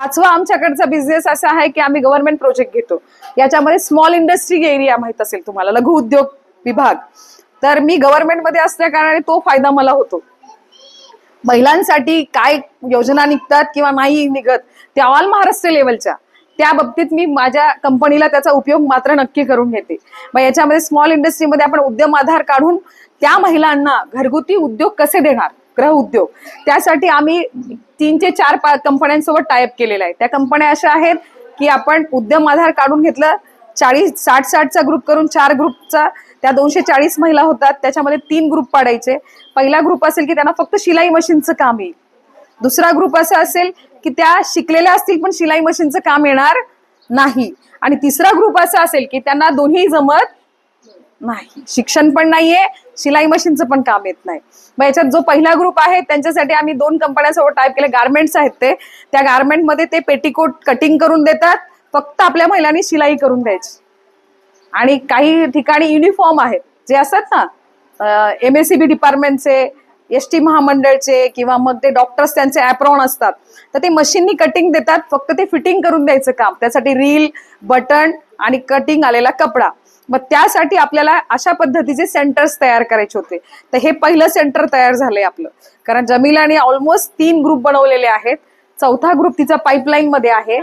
पाचवा आमच्याकडचा बिझनेस असा आहे की आम्ही गव्हर्नमेंट प्रोजेक्ट घेतो. याच्यामध्ये स्मॉल इंडस्ट्री एरिया माहीत असेल तुम्हाला लघु उद्योग विभाग. तर मी गव्हर्नमेंटमध्ये असल्या कारणाने तो फायदा मला होतो. महिलांसाठी काय योजना निघतात किंवा नाही निघत त्या ऑल महाराष्ट्र लेवलच्या त्या बाबतीत मी माझ्या कंपनीला त्याचा उपयोग मात्र नक्की करून घेते. मग याच्यामध्ये स्मॉल इंडस्ट्रीमध्ये आपण उद्यम आधार काढून त्या महिलांना घरगुती उद्योग कसे देणार? ग्रह उद्योग. त्यासाठी आम्ही तीन ते चार पा कंपन्यांसोबत टायअप केलेला आहे. त्या कंपन्या अशा आहेत की आपण उद्यम आधार काढून घेतलं चाळीस साठ साठचा ग्रुप करून चार ग्रुपचा त्या दोनशे चाळीस महिला होतात. त्याच्यामध्ये तीन ग्रुप पाडायचे. पहिला ग्रुप असेल की त्यांना फक्त शिलाई मशीनचं काम येईल. दुसरा ग्रुप असा असेल की त्या शिकलेल्या असतील पण शिलाई मशीनचं काम येणार नाही. आणि तिसरा ग्रुप असा असेल की त्यांना दोन्ही जमत नाही. शिक्षण पण नाहीये शिलाई मशीनचं पण काम येत नाही. मग याच्यात जो पहिला ग्रुप आहे त्यांच्यासाठी आम्ही दोन कंपन्यांसोबत टाईप केले. गारमेंट्स आहेत ते. त्या गारमेंटमध्ये ते पेटीकोट कटिंग करून देतात. फक्त आपल्या महिलांनी शिलाई करून द्यायची. आणि काही ठिकाणी युनिफॉर्म आहेत. जे असतात ना एम एस सी बी डिपार्टमेंटचे एस टी महामंडळचे किंवा मग ते डॉक्टर्स त्यांचे ॲप्रॉन असतात. तर ते मशीननी कटिंग देतात. फक्त ते फिटिंग करून द्यायचं काम. त्यासाठी रील बटन आणि कटिंग आलेला कपडा. मग त्यासाठी आपल्याला अशा पद्धतीचे सेंटर्स तयार करायचे होते. तर हे पहिलं सेंटर तयार झालंय आपलं. कारण जमिलाने ऑलमोस्ट तीन ग्रुप बनवलेले आहेत. चौथा ग्रुप तिचा पाईपलाईन मध्ये आहे.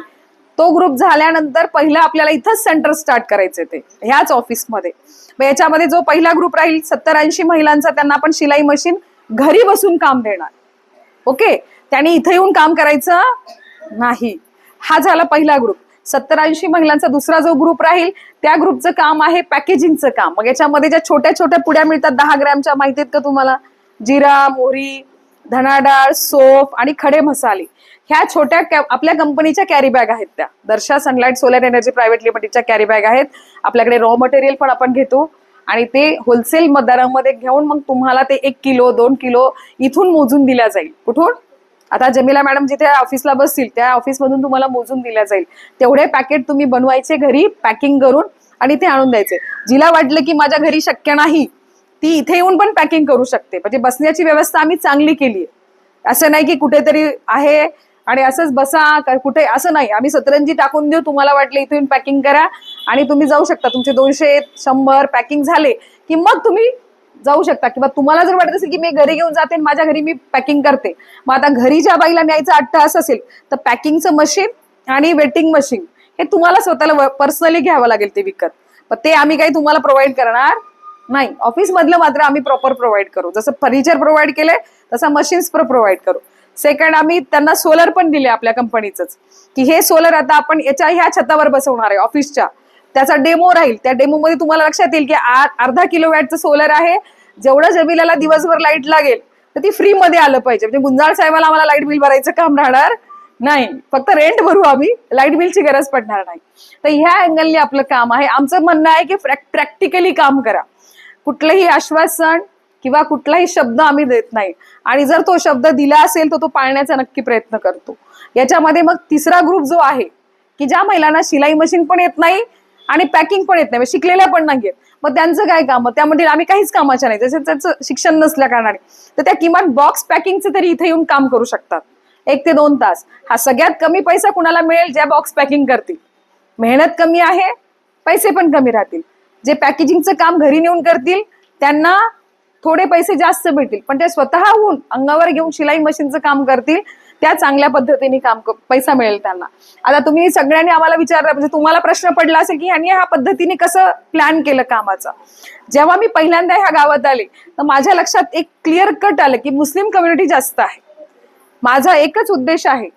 तो ग्रुप झाल्यानंतर पहिला आपल्याला इथंच सेंटर स्टार्ट करायचे ते ह्याच ऑफिसमध्ये मग याच्यामध्ये जो पहिला ग्रुप राहील सत्तर ऐंशी महिलांचा त्यांना आपण शिलाई मशीन घरी बसून काम देणार. ओके त्यांनी इथे येऊन काम करायचं नाही. हा झाला पहिला ग्रुप सत्तर ऐंशी महिलांचा दुसरा जो ग्रुप राहील त्या ग्रुपचं काम आहे पॅकेजिंगचं काम. मग याच्यामध्ये ज्या छोट्या छोट्या पुड्या मिळतात दहा ग्रॅमच्या माहिती आहेत का तुम्हाला? जिरा मोहरी धना डाळ आणि खडे मसाले. ह्या छोट्या आपल्या कंपनीच्या कॅरी बॅग आहेत त्या. Darsha Sunlight Solar Energy Private लिमिटेडच्या कॅरी बॅग आहेत. आपल्याकडे रॉ मटेरियल पण आपण घेतो. आणि ते होलसेल दरामध्ये घेऊन मग तुम्हाला ते एक किलो दोन किलो इथून मोजून दिल्या जाईल. कुठून? आता जमीला मॅडम जिथे ऑफिसला बसतील त्या ऑफिसमधून तुम्हाला मोजून दिल्या जाईल. तेवढे पॅकेट तुम्ही बनवायचे घरी पॅकिंग करून आणि ते आणून द्यायचे. जिला वाटलं की माझ्या घरी शक्य नाही ती इथे येऊन पण पॅकिंग करू शकते. म्हणजे बसण्याची व्यवस्था आम्ही चांगली केली आहे. असं नाही की कुठेतरी आहे आणि असंच बसा कुठे असं नाही. आम्ही सतरंजी टाकून देऊ तुम्हाला वाटलं इथून पॅकिंग करा आणि तुम्ही जाऊ शकता. तुमचे दोनशे शंभर पॅकिंग झाले की मग तुम्ही जाऊ शकता. किंवा तुम्हाला जर वाटत असेल की मी घरी घेऊन जाते माझ्या घरी मी पॅकिंग करते. मग आता घरी ज्या बाईला न्यायचं आठ तास असेल तर पॅकिंगचं मशीन आणि वेटिंग मशीन हे तुम्हाला स्वतःला पर्सनली घ्यावं लागेल ते विकत. पण ते आम्ही काही तुम्हाला प्रोव्हाइड करणार नाही. ऑफिस मधलं मात्र आम्ही प्रॉपर प्रोव्हाइड करू. जसं फर्निचर प्रोव्हाइड केलंय तसं मशीन्स पण प्रोव्हाइड करू. सेकंड आम्ही त्यांना सोलर पण दिले आपल्या कंपनीचंच की हे सोलर आता आपण याच्या ह्या छतावर बसवणार आहे ऑफिसच्या त्याचा डेमो राहील. त्या डेमो मध्ये तुम्हाला लक्षात येईल की अर्धा किलो वॅटचं सोलर आहे. जेवढं जमिनीला दिवसभर लाइट लागेल तर ती फ्री मध्ये आलं पाहिजे. म्हणजे गुंजाळ साहेबाला आम्हाला लाइट बिल भरायचं काम राहणार नाही. फक्त रेंट भरू आम्ही. लाइट बिलची गरज पडणार नाही. तर ह्या अँगलने आपलं काम आहे. आमचं म्हणणं आहे की प्रॅक्टिकली काम करा. कुठलंही आश्वासन किंवा कुठलाही शब्द आम्ही देत नाही. आणि जर तो शब्द दिला असेल तर तो पाळण्याचा नक्की प्रयत्न करतो. याच्यामध्ये मग तिसरा ग्रुप जो आहे की ज्या महिलांना शिलाई मशीन पण येत नाही आणि पॅकिंग पण येत नाही म्हणजे शिकलेल्या पण नाहीयेत. मग त्यांचं काय काम? त्यामध्ये आम्ही काहीच कामाच्या नाही. जसं त्याचं शिक्षण नसल्या कारणाने. तर त्या किमान बॉक्स पॅकिंगचं तरी इथे येऊन काम करू शकतात. एक ते दोन तास. हा सगळ्यात कमी पैसा कुणाला मिळेल? ज्या बॉक्स पॅकिंग करतील. मेहनत कमी आहे पैसे पण कमी राहतील. जे पॅकेजिंगचं काम घरी नेऊन करतील त्यांना थोडे पैसे जास्त भेटतील. पण ते स्वतःहून अंगावर घेऊन शिलाई मशीनचं काम करतील त्या चांगल्या पद्धतीने काम पैसा मिळेल त्यांना. आता तुम्ही सगळ्यांनी आम्हाला विचारलं म्हणजे तुम्हाला प्रश्न पडला असेल की यांनी ह्या पद्धतीने कसं प्लॅन केलं कामाचं? जेव्हा मी पहिल्यांदा ह्या गावात आले तर माझ्या लक्षात एक क्लिअर कट आलं की मुस्लिम कम्युनिटी जास्त आहे. माझा एकच उद्देश आहे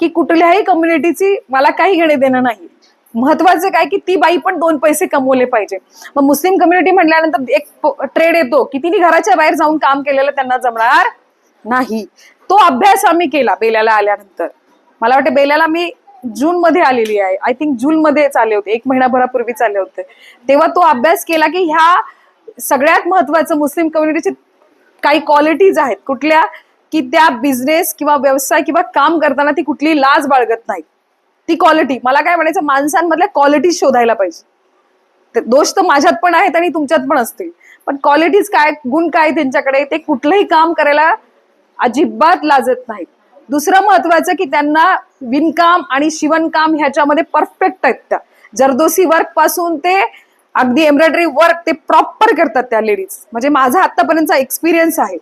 की कुठल्याही कम्युनिटीची मला काही घेणे देणं नाही. महत्वाचं काय की ती बाई पण दोन पैसे कमवले पाहिजे. मग मुस्लिम कम्युनिटी म्हटल्यानंतर एक ट्रेड येतो की तिने घराच्या बाहेर जाऊन काम केलेलं त्यांना जमणार नाही. तो अभ्यास आम्ही केला बेल्याला आल्यानंतर. मला वाटतं बेल्याला मी जून मध्ये आलेली आहे. आय थिंक जून मध्येच आले होते. एक महिनाभरापूर्वीच आले होते. तेव्हा तो अभ्यास केला की ह्या सगळ्यात महत्वाचं मुस्लिम कम्युनिटीचे काही क्वालिटीज आहेत. कुठल्या? की त्या बिझनेस किंवा व्यवसाय किंवा काम करताना ती कुठली लाज बाळगत नाही. ती क्वालिटी मला काय म्हणायचं? माणसांमधल्या क्वालिटी शोधायला पाहिजे. ते दोष तर माझ्यात पण आहेत आणि तुमच्यात पण असतील. पण क्वालिटीज काय? गुण काय त्यांच्याकडे? ते कुठलंही काम करायला अजिबात लाजत नाहीत. दुसरं महत्वाचं की त्यांना विणकाम आणि शिवणकाम ह्याच्यामध्ये परफेक्ट आहेत त्या. जरदोसी वर्कपासून ते अगदी एम्ब्रॉयडरी वर्क ते प्रॉपर करतात त्या लेडीज म्हणजे माझा आतापर्यंतचा एक्सपिरियन्स आहे.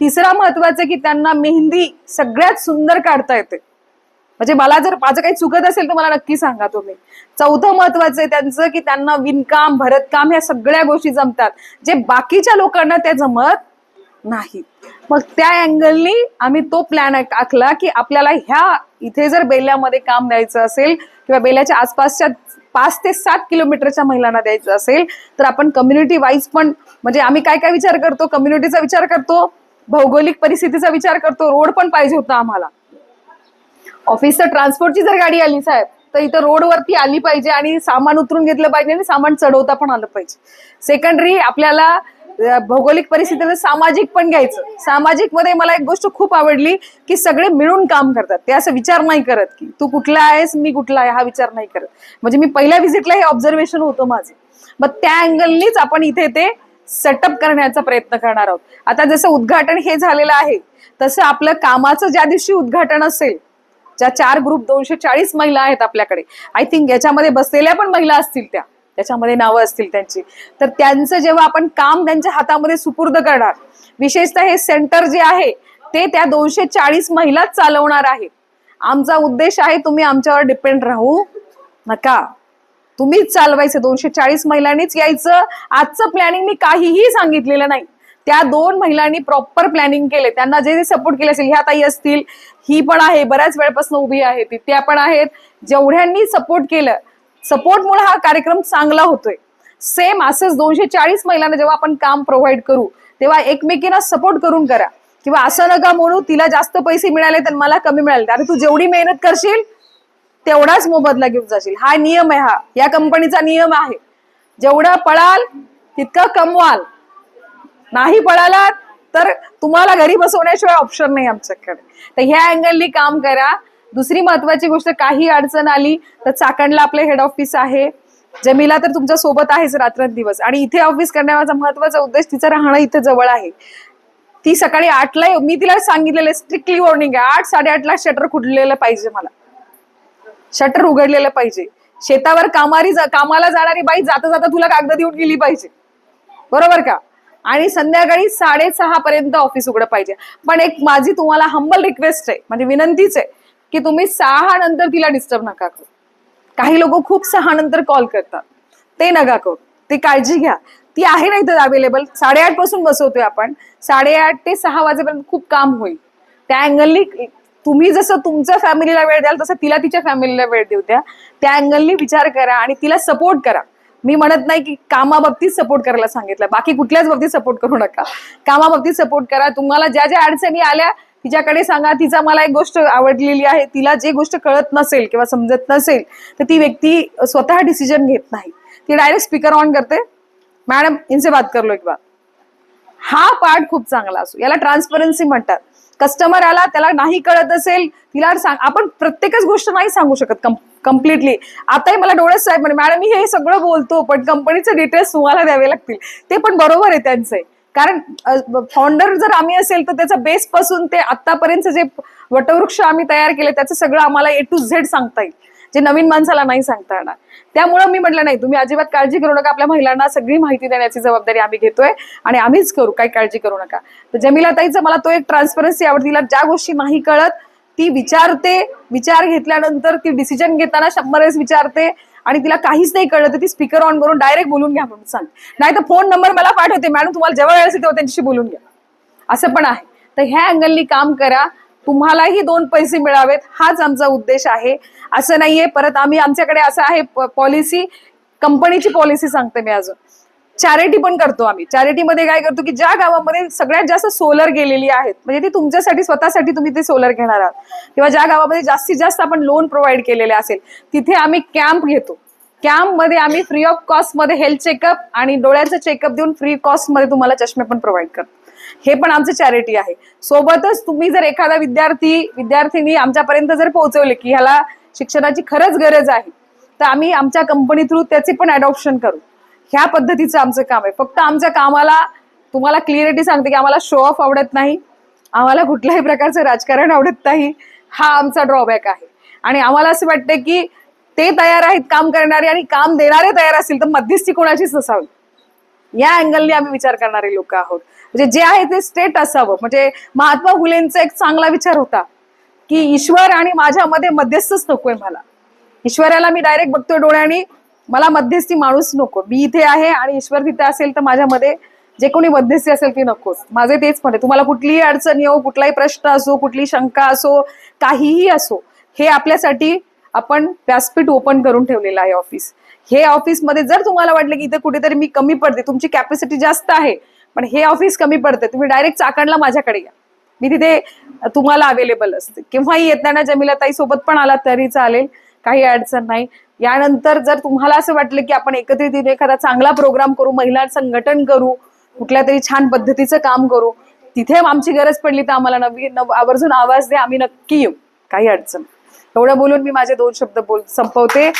तिसरा महत्वाचं की त्यांना मेहंदी सगळ्यात सुंदर काढता येते. म्हणजे मला जर माझं काही चुकत असेल तर मला नक्की सांगा तुम्ही. चौथं महत्वाचं आहे त्यांचं की त्यांना विणकाम भरतकाम ह्या सगळ्या गोष्टी जमतात. जे बाकीच्या लोकांना त्या जमत नाही मग त्या अँगलनी आम्ही तो प्लॅन आखला की आपल्याला ह्या इथे जर बेल्यामध्ये काम द्यायचं असेल किंवा बेल्याच्या आसपासच्या पाच ते सात किलोमीटरच्या महिलांना द्यायचं असेल तर आपण कम्युनिटी वाईज पण म्हणजे आम्ही काय काय विचार करतो? कम्युनिटीचा विचार करतो भौगोलिक परिस्थितीचा विचार करतो रोड पण पाहिजे होता आम्हाला. ऑफिसचं ट्रान्सपोर्टची जर गाडी आली साहेब तर इथं रोडवरती आली पाहिजे आणि सामान उतरून घेतलं पाहिजे आणि सामान चढवता पण आलं पाहिजे. सेकंडरी आपल्याला भौगोलिक परिस्थितीमध्ये सामाजिक पण घ्यायचं. सामाजिकमध्ये मला एक गोष्ट खूप आवडली की सगळे मिळून काम करतात. ते असं विचार नाही करत की तू कुठला आहेस मी कुठला आहे हा विचार नाही करत. म्हणजे मी पहिल्या व्हिजिटला हे ऑब्झर्वेशन होतं माझं. मग त्या अँगलनीच आपण इथे ते सेटअप करण्याचा प्रयत्न करणार आहोत. आता जसं उद्घाटन हे झालेलं आहे तसं आपलं कामाचं ज्या दिवशी उद्घाटन असेल ज्या चार ग्रुप दोनशे चाळीस महिला आहेत आपल्याकडे आय थिंक याच्यामध्ये बसलेल्या पण महिला असतील त्या. त्याच्यामध्ये नावं असतील त्यांची. तर त्यांचं जेव्हा आपण काम त्यांच्या हातामध्ये सुपूर्द करणार विशेषतः हे सेंटर जे आहे ते त्या दोनशे चाळीस महिलाच चालवणार आहे. आमचा उद्देश आहे तुम्ही आमच्यावर डिपेंड राहू नका. तुम्हीच चालवायचं दोनशे चाळीस महिलांनीच यायचं. आजचं प्लॅनिंग मी काहीही सांगितलेलं नाही. त्या दोन महिलांनी प्रॉपर प्लॅनिंग केले. त्यांना जे जे सपोर्ट केले असेल ह्या ताई असतील ही पण आहे बऱ्याच वेळपासून उभी आहे ती त्या पण आहेत. जेवढ्यांनी सपोर्ट केलं सपोर्टमुळे हा कार्यक्रम चांगला होतोय. सेम असंच दोनशे चाळीस महिलांना जेव्हा आपण काम प्रोव्हाइड करू तेव्हा एकमेकींना सपोर्ट करून करा. किंवा असं नका म्हणू तिला जास्त पैसे मिळाले तर मला कमी मिळाले. अरे तू जेवढी मेहनत करशील तेवढाच मोबदला घेऊन जाशील. हा नियम आहे हा. या कंपनीचा नियम आहे. जेवढं पळाल तितकं कमवाल. नाही पळाला तर तुम्हाला घरी बसवण्याशिवाय ऑप्शन नाही आमच्याकडे. तर ह्या अँगलनी काम करा. दुसरी महत्वाची गोष्ट काही अडचण आली तर चाकणला आपलं हेड ऑफिस आहे. जमीला तर तुमच्यासोबत आहेच रात्रंदिवस. आणि इथे ऑफिस करण्याचा महत्त्वाचा उद्देश तिचं राहणं इथे जवळ आहे. ती सकाळी आठला मी तिला सांगितलेलं स्ट्रिक्टली वॉर्निंग आहे. आठ साडेआठला शटर खुडलेलं पाहिजे मला. शटर उघडलेलं पाहिजे. शेतावर कामारी जा- कामाला जाणारी बाई जाता जाता तुला कागद देऊन गेली पाहिजे. बरोबर का? आणि संध्याकाळी साडेसहा पर्यंत ऑफिस उघडं पाहिजे. पण एक माझी तुम्हाला हंबल रिक्वेस्ट आहे. म्हणजे विनंतीच आहे. की तुम्ही सहा नंतर तिला डिस्टर्ब नका करू. काही लोक खूप सहा नंतर कॉल करतात. ते नका करू. ते काळजी घ्या. ती आहे ना इथं अवेलेबल साडेआठपासून बसवतोय आपण. साडेआठ ते सहा वाजेपर्यंत खूप काम होईल. त्या अँगलनी तुम्ही जसं तुमच्या फॅमिलीला वेळ द्याल तसं तिला तिच्या फॅमिलीला वेळ देऊ द्या. त्या अँगलनी विचार करा आणि तिला सपोर्ट करा. मी म्हणत नाही की कामाबाबतीत सपोर्ट करायला सांगितलं. बाकी कुठल्याच बाबतीत सपोर्ट करू नका. कामाबाबतीत सपोर्ट करा. तुम्हाला ज्या ज्या अडचणी आल्या तिच्याकडे सांगा तिचा मला एक गोष्ट आवडलेली आहे तिला जे गोष्ट कळत नसेल किंवा समजत नसेल तर ती व्यक्ती स्वतः डिसिजन घेत नाही. ती डायरेक्ट स्पीकर ऑन करते. मॅडम इनसे बात करलो एक बार हा पार्ट खूप चांगला असो. याला ट्रान्सपरन्सी म्हणतात. कस्टमर आला त्याला नाही कळत असेल तिला सांग आपण प्रत्येकच गोष्ट नाही सांगू शकत कम्प्लिटली आताही मला डोळ्यात साहेब म्हणे मॅडम मी हे सगळं बोलतो पण कंपनीचे डिटेल्स तुम्हाला द्यावे लागतील. ते पण बरोबर आहे त्यांचे. कारण फाउंडर जर आम्ही असेल तर त्याचा बेस पासून ते आतापर्यंत जे वटवृक्ष आम्ही तयार केले त्याचं सगळं आम्हाला ए टू झेड सांगता येईल. जे नवीन माणसाला नाही सांगता येणार. त्यामुळं मी म्हटलं नाही तुम्ही अजिबात काळजी करू नका. आपल्या महिलांना सगळी माहिती देण्याची जबाबदारी आम्ही घेतोय आणि आम्हीच करू. काही काळजी करू नका. तर जमिला ताईचं मला तो एक ट्रान्सपरन्सी आवडते. तिला ज्या गोष्टी नाही कळत ती विचारते. विचार घेतल्यानंतर ती डिसिजन घेताना शंभर वेळेस विचारते. आणि तिला काहीच नाही कळलं तर ती स्पीकर ऑन करून डायरेक्ट बोलून घ्या म्हणून सांग. नाही तर फोन नंबर मला पाठवते मॅडम तुम्हाला जेव्हा वेळ असेल तेव्हा त्यांच्याशी बोलून घ्या. असं पण आहे. तर ह्या अँगलनी काम करा. तुम्हालाही दोन पैसे मिळावेत. हाच आमचा उद्देश आहे. असं नाहीये. परत आम्ही आमच्याकडे असं आहे पॉलिसी कंपनीची पॉलिसी सांगते मी अजून. चॅरिटी पण करतो आम्ही. चॅरिटीमध्ये काय करतो की ज्या गावामध्ये सगळ्यात जास्त सोलर गेलेली आहेत म्हणजे ती तुमच्यासाठी स्वतःसाठी तुम्ही ते सोलर घेणार आहात. किंवा ज्या गावामध्ये जास्तीत जास्त आपण लोन प्रोव्हाइड केलेले असेल तिथे आम्ही कॅम्प घेतो. कॅम्पमध्ये आम्ही फ्री ऑफ कॉस्टमध्ये हेल्थ चेकअप आणि डोळ्याचं चेकअप देऊन फ्री कॉस्टमध्ये तुम्हाला चष्मे पण प्रोव्हाइड करतो. हे पण आमचं चॅरिटी आहे. सोबतच तुम्ही जर एखादा विद्यार्थी विद्यार्थिनी आमच्यापर्यंत जर पोहोचवले की ह्याला शिक्षणाची खरंच गरज आहे तर आम्ही आमच्या कंपनी थ्रू त्याचे पण अडॉप्शन करू. ह्या पद्धतीचं आमचं काम आहे. फक्त आमच्या कामाला तुम्हाला क्लिअरिटी सांगते की आम्हाला शो ऑफ आवडत नाही. आम्हाला कुठल्याही प्रकारचं राजकारण आवडत नाही. हा आमचा ड्रॉबॅक आहे. आणि आम्हाला असं वाटतं की ते तयार आहेत काम करणारे आणि काम देणारे तयार असतील तर मध्यस्थी कोणाचीच नसावी. या अँगलने आम्ही विचार करणारे लोक आहोत. म्हणजे जे आहे ते स्टेट असावं. म्हणजे महात्मा फुलेंचा एक चांगला विचार होता की ईश्वर आणि माझ्यामध्ये मध्यस्थच नकोय मला. ईश्वराला मी डायरेक्ट बघतोय डोळ्याने. मला मध्यस्थी माणूस नको. मी इथे आहे आणि ईश्वर तिथे असेल तर माझ्यामध्ये जे कोणी मध्यस्थी असेल ती नकोच. माझे तेच म्हणे तुम्हाला कुठलीही अडचण येऊ कुठलाही प्रश्न असो कुठली शंका असो काहीही असो हे आपल्यासाठी आपण व्यासपीठ ओपन करून ठेवलेलं आहे ऑफिस. हे ऑफिसमध्ये जर तुम्हाला वाटलं की इथे कुठेतरी मी कमी पडते तुमची कॅपॅसिटी जास्त आहे पण हे ऑफिस कमी पडते तुम्ही डायरेक्ट चाकणला माझ्याकडे या. मी तिथे तुम्हाला अवेलेबल असते. केव्हाही येताना जमिला ताई सोबत पण आला तरी चालेल. काही अडचण नाही. यानंतर जर तुम्हाला असं वाटलं की आपण एकत्रित एखादा चांगला प्रोग्राम करू महिला संघटन करू कुठल्या तरी छान पद्धतीचं काम करू तिथे आमची गरज पडली तर आम्हाला नवी नव आवर्जून आवाज द्या आम्ही नक्की येऊ. काही अडचण एवढं बोलून मी माझे दोन शब्द बोल संपवते.